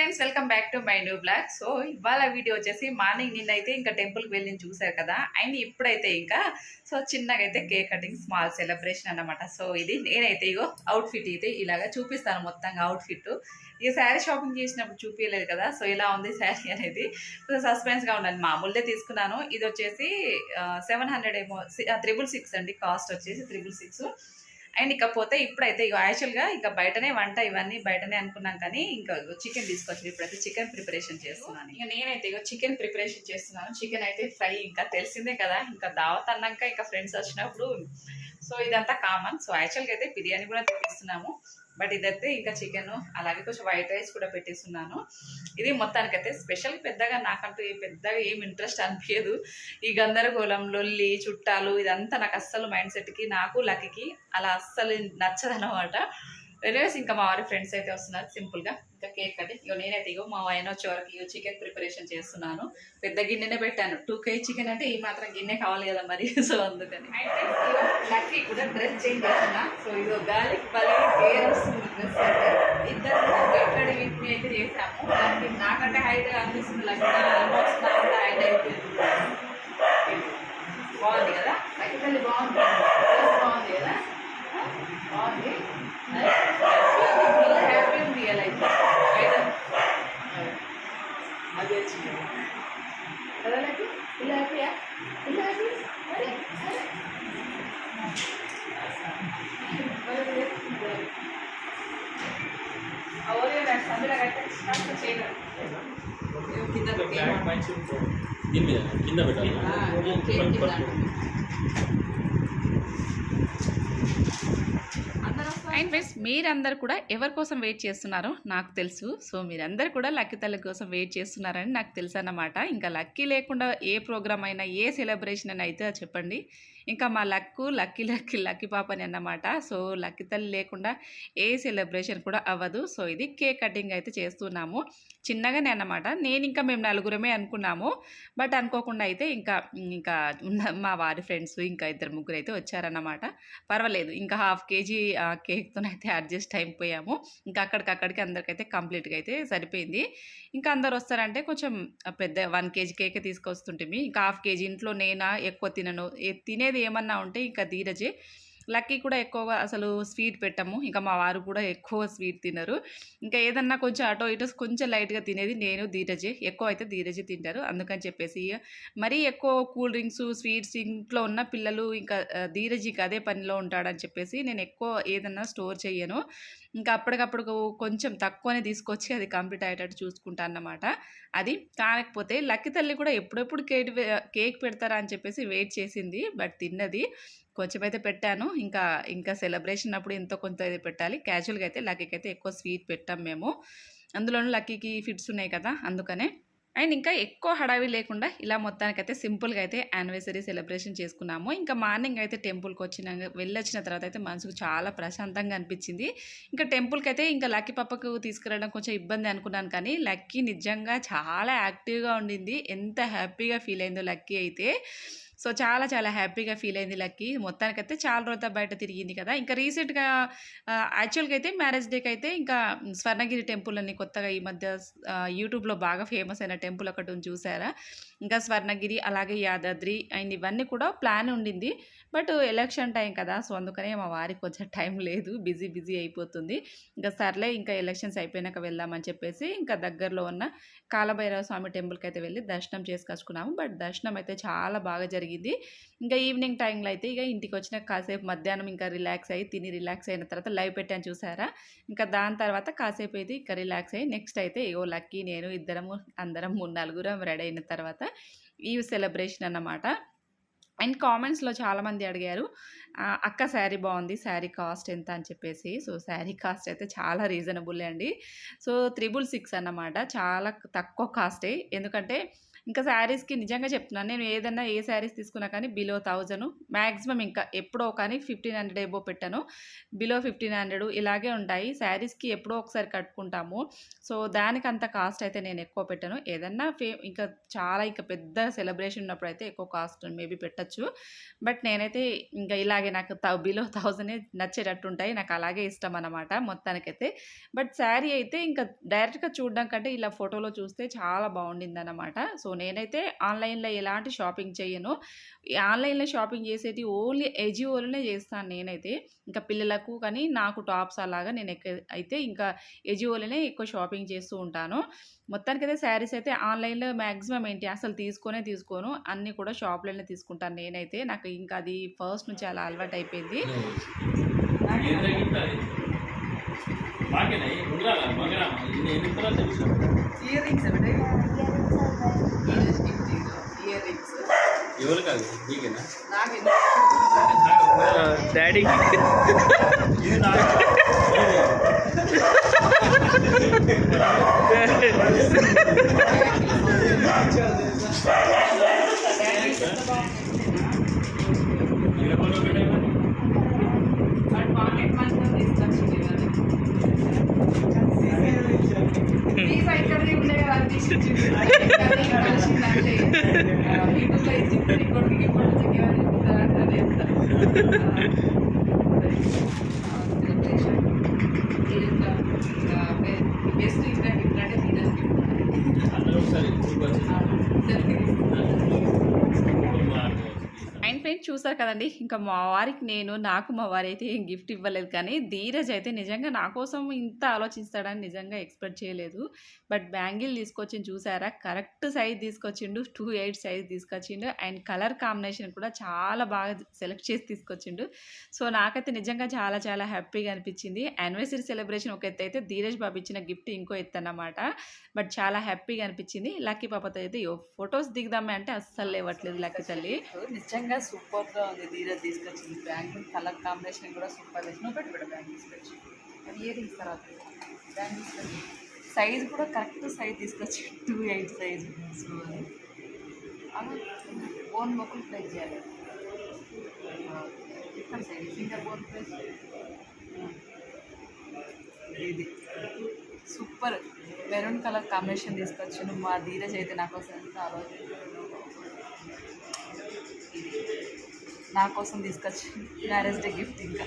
Friends welcome back to my new vlog so ఇవాళ video వచ్చేసి morning నిన్నైతే ఇంకా టెంపుల్కి వెళ్ళి చూసారు కదా? అండ్ ఇప్పుడైతే ఇంకా సో చిన్నగా అయితే కేక్ కటింగ్ స్మాల్ సెలబ్రేషన్ అన్నమాట. సో ఇది నేనైతే ఇగో అవుట్ఫిట్ అయితే ఇలాగా చూపిస్తాను మొత్తంగా అవుట్ఫిట్ ఇక శారీ షాపింగ్ చేసినప్పుడు చూపించలేదు కదా? సో ఇలా ఉంది శారీ అనేది సో సస్పెన్స్గా ఉండాలి. మామూలుదే తీసుకున్నాను. ఇది వచ్చేసి సెవెన్ హండ్రెడ్ ఏమో త్రిబుల్ సిక్స్ అండి. కాస్ట్ వచ్చేసి త్రిబుల్ సిక్స్ అండ్ ఇకపోతే ఇప్పుడైతే ఇక యాక్చువల్గా ఇంకా బయటనే వంట ఇవన్నీ బయటనే అనుకున్నాం కానీ ఇంకా చికెన్ తీసుకొచ్చి ఇప్పుడైతే చికెన్ ప్రిపరేషన్ చేస్తున్నాను. ఇక నేనైతే ఇక చికెన్ ప్రిపరేషన్ చేస్తున్నాను. చికెన్ అయితే ఫ్రై ఇంకా తెలిసిందే కదా. ఇంకా దావత్ అన్నాక ఇంకా ఫ్రెండ్స్ వచ్చినప్పుడు సో ఇదంతా కామన్. సో యాక్చువల్గా అయితే బిర్యానీ కూడా తెప్పిస్తున్నాము. బట్ ఇదైతే ఇంకా చికెన్ అలాగే కొంచెం వైట్ రైస్ కూడా పెట్టేస్తున్నాను. ఇది మొత్తానికైతే స్పెషల్ పెద్దగా నాకంటూ పెద్దగా ఏం ఇంట్రెస్ట్ అనిపించదు ఈ గందరగోళం లొల్లి చుట్టాలు ఇదంతా నాకు అస్సలు మైండ్ సెట్కి నాకు లక్కి అలా అస్సలు నచ్చదు అనమాట ఇంకా మా వారి ఫ్రెండ్స్ అయితే వస్తున్నారు సింపుల్గా ఇంకా కేక్ కట్టి ఇగో నేనైతే ఇగో మా ఆయన వచ్చే వరకు ఇగో చికెన్ ప్రిపరేషన్ చేస్తున్నాను. పెద్ద గిన్నెనే పెట్టాను. టూ కేజీ చికెన్ అంటే ఈ మాత్రం గిన్నె కావాలి కదా మరి. సో అందుకని. లక్కీ కూడా డ్రెస్ చేంజ్ చేస్తున్నా. సో ఇదో గాలికి బలి వస్తుంది డ్రెస్ అయితే ఇద్దరు గట్టడి అయితే చేసాము. దానికి నాకంటే హైట్ అనిపిస్తుంది. లక్కీ ఆల్మోస్ట్ నాకంటే హైట్ అయిపోయింది బాగుంది కదా? లక్కీ బాగుంది. బాగుంది కదా? బాగుంది హ్యాపీ ఉంది ఇలా అయితే అది వచ్చింది. కదా లక్కీ ఇలా హ్యాపీయా ఇలా హ్యాపీ అరే అరే దీని మీద కింద పెట్టాలి. మీరందరూ కూడా ఎవరి కోసం వెయిట్ చేస్తున్నారో నాకు తెలుసు. సో మీరందరు కూడా లక్కీ తల్లి కోసం వెయిట్ చేస్తున్నారని నాకు తెలుసు అన్నమాట ఇంకా లక్కీ లేకుండా ఏ ప్రోగ్రామ్ అయినా ఏ సెలబ్రేషన్ అయినా అయితే చెప్పండి. ఇంకా మా లక్కు లక్కీ లక్కీ లక్కీ పాపని అన్నమాట. సో లక్కీ తల్లి లేకుండా ఏ సెలబ్రేషన్ కూడా అవ్వదు. సో ఇది కేక్ కటింగ్ అయితే చేస్తున్నాము. చిన్నగానే అన్నమాట. నేను ఇంకా మేము నలుగురమే అనుకున్నాము. బట్ అనుకోకుండా అయితే ఇంకా ఇంకా ఉన్న మా వారి ఫ్రెండ్స్ ఇంకా ఇద్దరు ముగ్గురు అయితే వచ్చారన్నమాట. పర్వాలేదు. ఇంకా హాఫ్ కేజీ కేక్తోనైతే అడ్జస్ట్ అయిపోయాము. ఇంకా అక్కడికక్కడికి అందరికైతే కంప్లీట్గా అయితే సరిపోయింది. ఇంకా అందరు వస్తారంటే కొంచెం పెద్ద వన్ కేజీ కేక్ తీసుకొస్తుంటే ఇంకా హాఫ్ కేజీ ఇంట్లో నేనా ఎక్కువ తినను. తినేది ఏమన్నా ఉంటే ఇంకా ధీరజే. లక్కీ కూడా ఎక్కువగా అసలు స్వీట్ పెట్టము. ఇంకా మా వారు కూడా ఎక్కువ స్వీట్ తినరు. ఇంకా ఏదన్నా కొంచెం అటో ఇటో కొంచెం లైట్గా తినేది నేను ధీరజే. ఎక్కువ అయితే ధీరజే తింటారు. అందుకని చెప్పేసి మరీ ఎక్కువ కూల్ డ్రింక్స్ స్వీట్స్ ఇంట్లో ఉన్న పిల్లలు ఇంకా ఆ, ధీరజీకి అదే పనిలో ఉంటాడని చెప్పేసి నేను ఎక్కువ ఏదన్నా స్టోర్ చేయను ఇంకా అప్పటికప్పుడు కొంచెం తక్కువనే తీసుకొచ్చి అది కంప్లీట్ అయ్యేటట్టు చూసుకుంటా అన్నమాట. అది కాకపోతే లక్కీ తల్లి కూడా ఎప్పుడెప్పుడు కేక్ కేక్ పెడతారా అని చెప్పేసి వెయిట్ చేసింది. బట్ తిన్నది. కొంచెం అయితే పెట్టాను. ఇంకా ఇంకా సెలబ్రేషన్ అప్పుడు ఎంతో కొంత అయితే పెట్టాలి. క్యాజువల్గా అయితే లక్కీకి అయితే ఎక్కువ స్వీట్ పెట్టాం మేము. అందులోనూ లక్కీకి ఫిట్స్ ఉన్నాయి కదా అందుకనే అండ్ ఇంకా ఎక్కువ హడావి లేకుండా ఇలా మొత్తానికైతే సింపుల్గా అయితే యానివర్సరీ సెలబ్రేషన్ చేసుకున్నాము. ఇంకా మార్నింగ్ అయితే టెంపుల్కి వచ్చిన వెళ్ళొచ్చిన తర్వాత అయితే మనసుకు చాలా ప్రశాంతంగా అనిపించింది. ఇంకా టెంపుల్కి అయితే ఇంకా లక్కీ పప్పకు తీసుకురావడం కొంచెం ఇబ్బంది అనుకున్నాను కానీ లక్కీ నిజంగా చాలా యాక్టివ్గా ఉండింది. ఎంత హ్యాపీగా ఫీల్ అయిందో లక్కీ అయితే. సో చాలా చాలా హ్యాపీగా ఫీల్ అయింది లక్కీ. మొత్తానికైతే చాలా రోజుల బయట తిరిగింది కదా. ఇంకా రీసెంట్గా యాక్చువల్గా అయితే మ్యారేజ్ డేకి అయితే ఇంకా స్వర్ణగిరి టెంపుల్ అని కొత్తగా ఈ మధ్య యూట్యూబ్లో బాగా ఫేమస్ అయిన టెంపుల్ ఒకటి ఉంది చూసారా? ఇంకా స్వర్ణగిరి అలాగే యాదాద్రి అండ్ ఇవన్నీ కూడా ప్లాన్ ఉండింది. బట్ ఎలక్షన్ టైం కదా సో అందుకనే మా వారికి కొంచెం టైం లేదు. బిజీ బిజీ అయిపోతుంది. ఇంకా సర్లే ఇంకా ఎలక్షన్స్ అయిపోయినాక వెళ్దామని చెప్పేసి ఇంకా దగ్గరలో ఉన్న కాలభైరవ స్వామి టెంపుల్కి అయితే వెళ్ళి దర్శనం చేసుకొచ్చుకున్నాము. బట్ దర్శనం అయితే చాలా బాగా జరిగింది. ఇంకా ఈవినింగ్ టైంలో అయితే ఇక ఇంటికి వచ్చిన కాసేపు మధ్యాహ్నం ఇంకా రిలాక్స్ అయ్యి తిని రిలాక్స్ అయిన తర్వాత లైవ్ పెట్టాను చూసారా? ఇంకా దాని తర్వాత కాసేపు అయితే ఇంకా రిలాక్స్ అయ్యి నెక్స్ట్ అయితే ఇగో లక్కీ నేను ఇద్దరము అందరం మూడు నలుగురం రెడీ అయిన తర్వాత ఈ సెలబ్రేషన్ అన్నమాట. అండ్ కామెంట్స్లో చాలామంది అడిగారు అక్క శారీ బాగుంది శారీ కాస్ట్ ఎంత? అని చెప్పేసి. సో శారీ కాస్ట్ అయితే చాలా రీజనబుల్ అండి. సో త్రిబుల్ సిక్స్ అన్నమాట. చాలా తక్కువ కాస్టే. ఎందుకంటే ఇంకా శారీస్‌కి నిజంగా చెప్తున్నాను. నేను ఏదన్నా ఏ శారీస్ తీసుకున్నా కానీ బిలో థౌజండ్ మ్యాక్సిమం ఇంకా ఎప్పుడో కానీ 1500 ఎబోవ్ పెట్టను. బిలో 1500 ఇలాగే ఉంటాయి. శారీస్‌కి ఎప్పుడో ఒకసారి కట్టుకుంటాము. సో, దానికి అంత కాస్ట్ అయితే నేను ఎక్కువ పెట్టను. ఏదన్నా ఫే ఇంకా చాలా ఇంకా పెద్ద సెలబ్రేషన్ ఉన్నప్పుడు అయితే ఎక్కువ కాస్ట్ మేబీ పెట్టచ్చు బట్ నేనైతే ఇంకా ఇలాగే నాకు త బిలో థౌజండ్ నచ్చేటట్టు ఉంటాయి. నాకు అలాగే ఇష్టం అన్నమాట మొత్తానికైతే. బట్ శారీ అయితే ఇంకా డైరెక్ట్‌గా చూడడం కంటే ఇలా ఫోటోలో చూస్తే చాలా బాగుండింది అనమాట సో, నేనైతే ఆన్‌లైన్‌లో ఎలాంటి షాపింగ్ చేయను ఆన్‌లైన్‌లో షాపింగ్ చేసేటి ఓన్లీ ఎజియోలోనే చేస్తాను నేనైతే. ఇంకా పిల్లలకు కానీ నాకు టాప్స్ అలాగా నేను ఎక్క అయితే ఇంకా ఎజియోలోనే ఎక్కువ షాపింగ్ చేస్తూ ఉంటాను. మొత్తానికైతే శారీస్ అయితే ఆన్‌లైన్‌లో మ్యాక్సిమం ఏంటి అసలు తీసుకొనే తీసుకోను. అన్నీ కూడా షాప్‌లోనే తీసుకుంటాను నేనైతే. నాకు ఇంకా అది ఫస్ట్ నుంచి అలా అలవాటు అయిపోయింది ఈ ఉంగరాలా? బంగారమా? ఇది ఎన్ని ఇస్తారో తెలుసా? ఇయర్ రింగ్స్ ఒకటి ఇయర్ ఇయర్ రింగ్స్ ఎవరు కాదు నీకేనా నాకు డాడీకి ఇది నాకు ఇలా ఫోటో పెట్టేయమని. పాకెట్ మనీ తీసుకొచ్చింది వీసా ఇక్కడే ఉండే కదా అది తీసుకొచ్చింది కలిసిందంటే యూట్యూబ్లో ఇచ్చింది ఇంకోటికి ఇప్పుడు బెస్ట్ ఇంకా గిఫ్ట్ అంటే తీరని గిఫ్ట్ అందరూ ఒకసారి ఇంటికి వచ్చి సెల్ఫీ మాట్లాడుకోవచ్చు. అండ్ ఫ్రెండ్స్ చూసారు కదండి. ఇంకా మా వారికి నేను నాకు మా వారు అయితే ఏం గిఫ్ట్ ఇవ్వలేదు కానీ ధీరజ్ అయితే నిజంగా నా కోసం ఇంత ఆలోచిస్తాడని నిజంగా ఎక్స్పెక్ట్ చేయలేదు. బట్ బ్యాంగిల్ తీసుకొచ్చిండు చూసారా? కరెక్ట్ సైజ్ తీసుకొచ్చిండు టూ ఎయిట్ సైజ్ తీసుకొచ్చిండు. అండ్ కలర్ కాంబినేషన్ కూడా చాలా బాగా సెలెక్ట్ చేసి తీసుకొచ్చిండు. సో నాకైతే నిజంగా చాలా చాలా హ్యాపీగా అనిపించింది. యానివర్సరీ సెలబ్రేషన్ ఒక ఎత్తు అయితే ధీరజ్ బాబు ఇచ్చిన గిఫ్ట్ ఇంకో ఎత్తు అన్నమాట. బట్ చాలా హ్యాపీగా అనిపించింది. లక్కీ పాపతో అయితే ఫొటోస్ దిగుదామే అంటే అస్సలు లేవట్లేదు లక్కీ తల్లి. నిజంగా సూపర్ గా ఉంది. ధీరజ్ తీసుకొచ్చింది బ్యాంగిల్ కలర్ కాంబినేషన్ కూడా సూపర్ నువ్వు పెట్టి కూడా బ్యాంగిల్ తీసుకొచ్చి. అది ఏ తర్వాత బ్యాంగిల్స్ సైజ్ కూడా కరెక్ట్ సైజ్ తీసుకొచ్చి. Two eight size. బోన్ మొక్కలు ప్లేస్ చేయాలి. ఇక్కడ సైజ్ ఫింగర్ బోన్ ప్లేస్. ఇది. సూపర్. మెరూన్ కలర్ కాంబినేషన్ తీసుకొచ్చాను మా ధీరజ్ అయితే నా కోసం ఎంత నా కోసం తీసుకొచ్చి మ్యారేజ్ డే గిఫ్ట్ ఇంకా.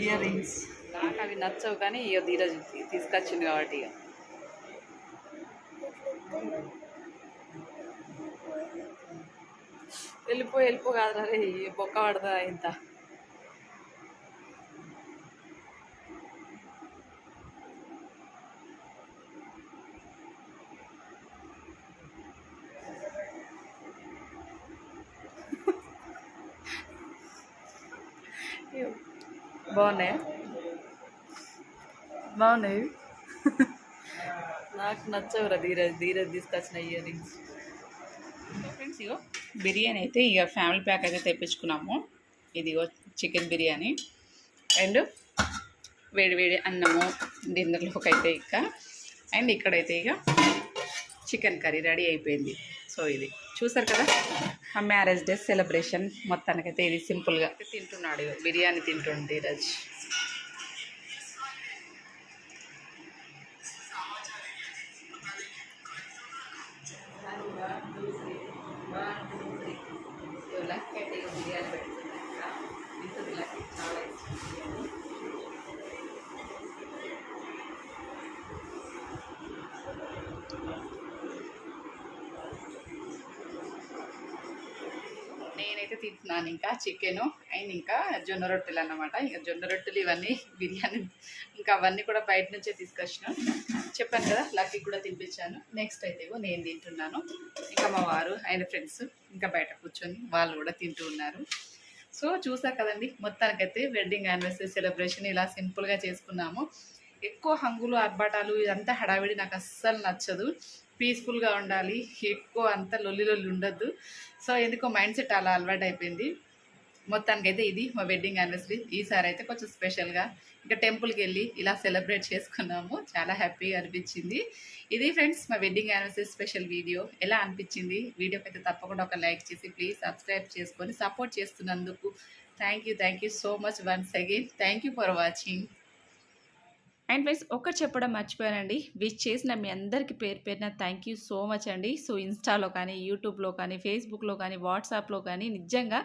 ఇయర్ రింగ్స్ నాకు అవి నచ్చవు కానీ ఇక ఈరోజు తీసుకొచ్చింది కాబట్టి ఇక వెళ్ళిపో వెళ్ళిపో కాదు రే బొక్క పడదా ఇంత? బాగున్నాయా? బాగున్నాయి? నాకు నచ్చవురా ధీరజ్ ధీరజ్ తీసుకొచ్చిన ఇయర్ రింగ్స్ ఫ్రెండ్స్ ఇగో బిర్యానీ అయితే ఇక ఫ్యామిలీ ప్యాక్ అయితే తెప్పించుకున్నాము. ఇదిగో చికెన్ బిర్యానీ. అండ్ వేడి వేడి అన్నము డిన్నర్లోకి అయితే ఇక. అండ్ ఇక్కడైతే ఇక చికెన్ కర్రీ రెడీ అయిపోయింది. సో ఇది చూసారు కదా? మ్యారేజ్ డే సెలబ్రేషన్ మొత్తానికైతే ఇది సింపుల్గా. తింటున్నాడు. బిర్యానీ తింటుండు ఈరోజు తింటున్నాను ఇంకా చికెను అండ్ ఇంకా జొన్న రొట్టెలు అన్నమాట. ఇంకా జొన్న రొట్టెలు ఇవన్నీ బిర్యానీ ఇంకా అవన్నీ కూడా బయట నుంచే తీసుకొచ్చాను. చెప్పాను కదా లక్కీ కూడా తినిపించాను. నెక్స్ట్ అయితే నేను తింటున్నాను. ఇంకా మా వారు ఆయన ఫ్రెండ్స్ ఇంకా బయట కూర్చొని వాళ్ళు కూడా తింటూ ఉన్నారు. సో చూసా కదండి మొత్తానికైతే వెడ్డింగ్ యానివర్సరీ సెలబ్రేషన్ ఇలా సింపుల్గా చేసుకున్నాము. ఎక్కువ హంగులు ఆర్భాటాలు ఇదంతా హడావిడి నాకు అస్సలు నచ్చదు. పీస్ఫుల్గా ఉండాలి. ఎక్కువ అంత లొల్లి లొల్లి ఉండద్దు. సో ఎందుకో మైండ్ సెట్ అలా అలవాటు అయిపోయింది మొత్తానికైతే ఇది మా వెడ్డింగ్ యానివర్సరీ ఈసారి అయితే కొంచెం స్పెషల్గా ఇంకా టెంపుల్కి వెళ్ళి ఇలా సెలబ్రేట్ చేసుకున్నాము. చాలా హ్యాపీగా అనిపించింది. ఇది ఫ్రెండ్స్ మా వెడ్డింగ్ యానివర్సరీ స్పెషల్ వీడియో ఎలా అనిపించింది? వీడియోకి అయితే తప్పకుండా ఒక లైక్ చేసి ప్లీజ్ సబ్స్క్రైబ్ చేసుకొని సపోర్ట్ చేస్తున్నందుకు thank you thank you so much once again thank you for watching and friends ఒకటి చెప్పడం మర్చిపోయానండి. విష్ చేసిన మీ అందరికీ పేరు పేరున థ్యాంక్ యూ సో మచ్ అండి. సో ఇన్స్టాలో కానీ యూట్యూబ్లో కానీ ఫేస్బుక్లో కానీ వాట్సాప్లో కానీ నిజంగా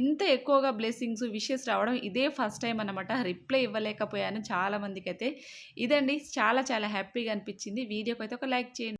ఇంత ఎక్కువగా బ్లెస్సింగ్స్ విషెస్ రావడం ఇదే ఫస్ట్ టైం అనమాట రిప్లై ఇవ్వలేకపోయాను చాలామందికి అయితే ఇదండి చాలా చాలా హ్యాపీగా అనిపించింది. వీడియోకి అయితే ఒక లైక్ చేయండి.